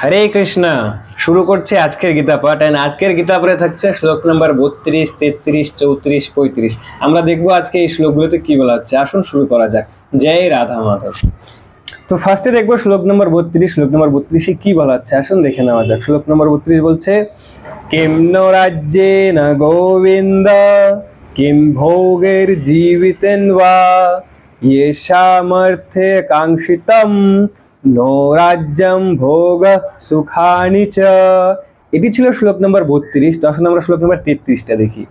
হরে কৃষ্ণ। শুরু করছে আজকের গীতা পাঠ। অ্যান্ড আজকের গীতা পরে থাকছে শ্লোক নাম্বার বত্রিশ, তেত্রিশ, চৌত্রিশ, পঁয়ত্রিশ। আমরা দেখব আজকে এই শ্লোকগুলোতে কি বলা হচ্ছে। আসুন শুরু করা যাক। জয় রাধা মাধব। তো ফার্স্টে দেখব শ্লোক নম্বর বত্রিশ। শ্লোক নম্বর বত্রিশে কি বলা হচ্ছে? আসুন দেখে নেওয়া যাক। শ্লোক নম্বর বত্রিশ বলছে, কেমন রাজ্যে না গোবিন্দ? কিম ভোগের জীবিতেন বা? ইয়ে সামর্থ্যে কাঙ্ক্ষিতম নো রাজ্যম ভোগ সুখানি চ এটি ছিল শ্লোক নম্বর বত্রিশ তখন আমরা শ্লোক নম্বর তেত্রিশটা দেখি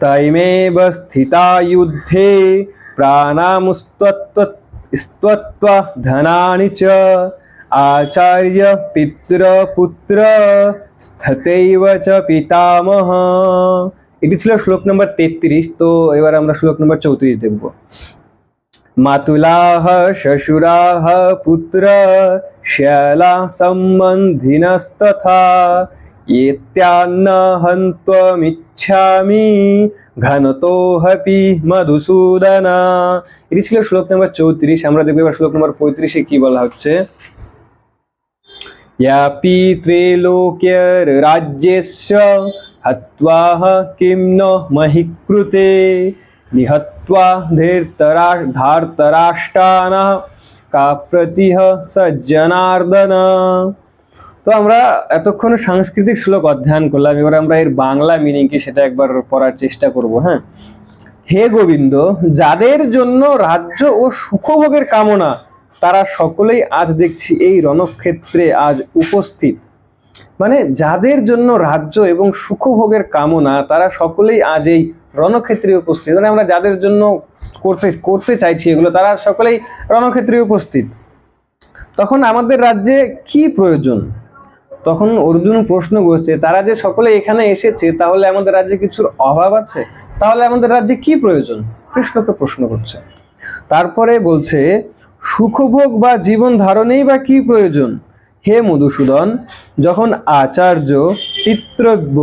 তৈমেব স্থিতা যুদ্ধে প্রাণামুস্তত্ত্ব স্তত্ত্ব ধনানি চ আচার্য পিতৃ পুত্র স্থতৈব চ পিতামহ এটি ছিল শ্লোক নম্বর তেত্রিশ তো এবার আমরা শ্লোক নম্বর চৌত্রিশ দেখব মাতুলাহ শ্বশুরাহ পুত্র শ্যালা সম্বন্ধিনস্তথা এত্যান্ন হন্তমিচ্ছামি ঘনতোহপি মধুসূদন এটি ছিল শ্লোক নম্বর চৌত্রিশ আমরা দেখবো এবার শ্লোক নম্বর পঁয়ত্রিশে কি বলা হচ্ছে यापि त्रैलोक्यराज्यस्य हत्वाः किं न महि कृते निहत्वा धीर्तरा धार्तराष्टानः का प्रतिह সজ্জনার্দন তো আমরা এতক্ষণ সাংস্কৃতিক শ্লোক অধ্যয়ন করলাম এবার আমরা এর বাংলা মিনিং কি সেটা একবার পড়ার চেষ্টা করব হ্যাঁ হে গোবিন্দ যাদের জন্য রাজ্য ও সুখভোগের কামনা তারা সকলেই আজ দেখছি এই রণক্ষেত্রে আজ উপস্থিত মানে যাদের জন্য রাজ্য এবং সুখভোগের কামনা তারা সকলেই আজ এই রণক্ষেত্রে উপস্থিত। মানে আমরা যাদের জন্য করতে করতে চাইছি এগুলো, তারা সকলেই রণক্ষেত্রে উপস্থিত। তখন আমাদের রাজ্যে কি প্রয়োজন? তখন অর্জুন প্রশ্ন করছে, তারা যে সকলে এখানে এসেছে, তাহলে আমাদের রাজ্যে কিছুর অভাব আছে? তাহলে আমাদের রাজ্যে কি প্রয়োজন? কৃষ্ণকে প্রশ্ন করছে। তারপরে বলছে, সুখভোগ বা জীবন ধারণেই বা কি প্রয়োজন? হে মধুসূদন, যখন আচার্য পিতৃব্য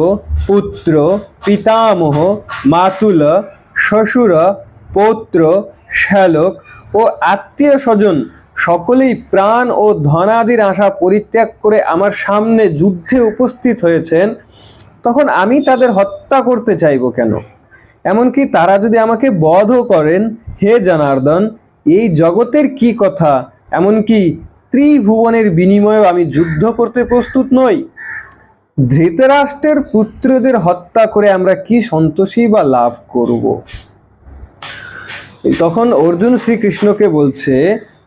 পুত্র পিতামহ মাতুল, শ্বশুর, পৌত্র, শ্যালক ও আত্মীয় স্বজন সকলেই প্রাণ ও ধনাদির আশা পরিত্যাগ করে আমার সামনে যুদ্ধে উপস্থিত হয়েছেন, তখন আমি তাদের হত্যা করতে চাইব কেন? এমনকি তারা যদি আমাকে বধও করেন, হে জনার্দন, এই জগতের কি কথা? এমনকি ত্রিভুবনের বিনিময়েও আমি যুদ্ধ করতে প্রস্তুত নই। ধৃতরাষ্ট্রের পুত্রদের হত্যা করে আমরা কি সন্তোষী বা লাভ করব? তখন অর্জুন শ্রীকৃষ্ণকে বলছে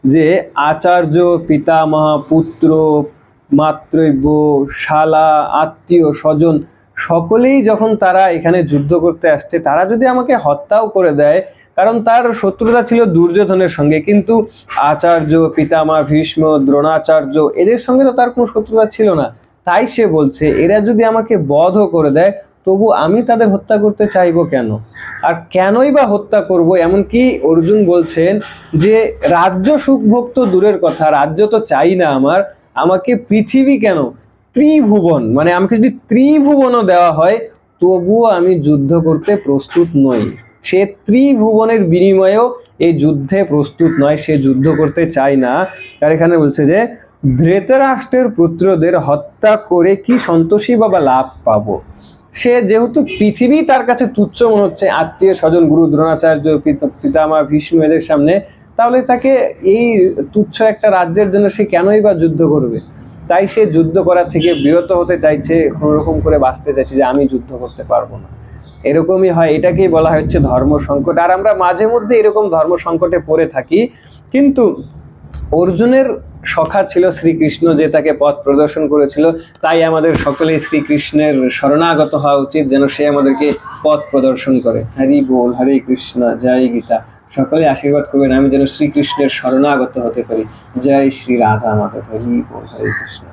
যে, আচার্য, পিতামহ, পুত্র, মাতৃব্য, শালা, আত্মীয়, স্বজন, সকলেই যখন তারা এখানে যুদ্ধ করতে আসছে, তারা যদি আমাকে হত্যাও করে দেয় কারণ তার শত্রুতা ছিল দুর্যোধনের সঙ্গে, কিন্তু আচার্য পিতামা ভীষ্ম, দ্রোণাচার্য, এদের সঙ্গে তো তার কোনো শত্রুতা ছিল না। তাই সে বলছে, এরা যদি আমাকে বধও করে দেয়, তবু আমি তাদের হত্যা করতে চাইব কেন? আর কেনই বা হত্যা করব? এমনকি অর্জুন বলছেন যে, রাজ্য সুখভোগ তো দূরের কথা, রাজ্য তো চাই না আমার, আমাকে পৃথিবী কেন? ত্রিভুবন মানে আমাকে যদি ত্রিভুবনও দেওয়া হয়, তবুও আমি যুদ্ধ করতে প্রস্তুত নই। সে ত্রিভুবনের বিনিময়েও এই যুদ্ধে প্রস্তুত নয়, সে যুদ্ধ করতে চায় না। আর এখানে বলছে যে, ধৃতরাষ্ট্রের পুত্রদের হত্যা করে কি সন্তোষী বাবা লাভ পাবো? সে যেহেতু পৃথিবী তার কাছে তুচ্ছ মনে হচ্ছে, আত্মীয় স্বজন, গুরু দ্রোণাচার্য, পিতা- পিতামা, ভীষ্ম এদের সামনে, তাহলে তাকে এই তুচ্ছ একটা রাজ্যের জন্য সে কেনই বা যুদ্ধ করবে? তাই সে যুদ্ধ করা থেকে বিরত হতে চাইছে, কোনোরকম করে বাঁচতে চাইছে যে, আমি যুদ্ধ করতে পারব না। এরকমই হয়, এটাকেই বলা হচ্ছে ধর্ম সংকট। আর আমরা মাঝে মধ্যে এরকম ধর্ম সংকটে পড়ে থাকি, কিন্তু অর্জুনের সখা ছিল শ্রীকৃষ্ণ যে তাকে পথ প্রদর্শন করেছিল, তাই আমাদের সকলেই শ্রীকৃষ্ণের শরণাগত হওয়া উচিত যেন সে আমাদেরকে পথ প্রদর্শন করে। হরি বোল, হরে কৃষ্ণ, জয় গীতা সকলে আশীর্বাদ করবেন, আমি যেন শ্রীকৃষ্ণের শরণাগত হতে পারি। জয় শ্রী রাধা মাধব, হরি বল, হরে কৃষ্ণ।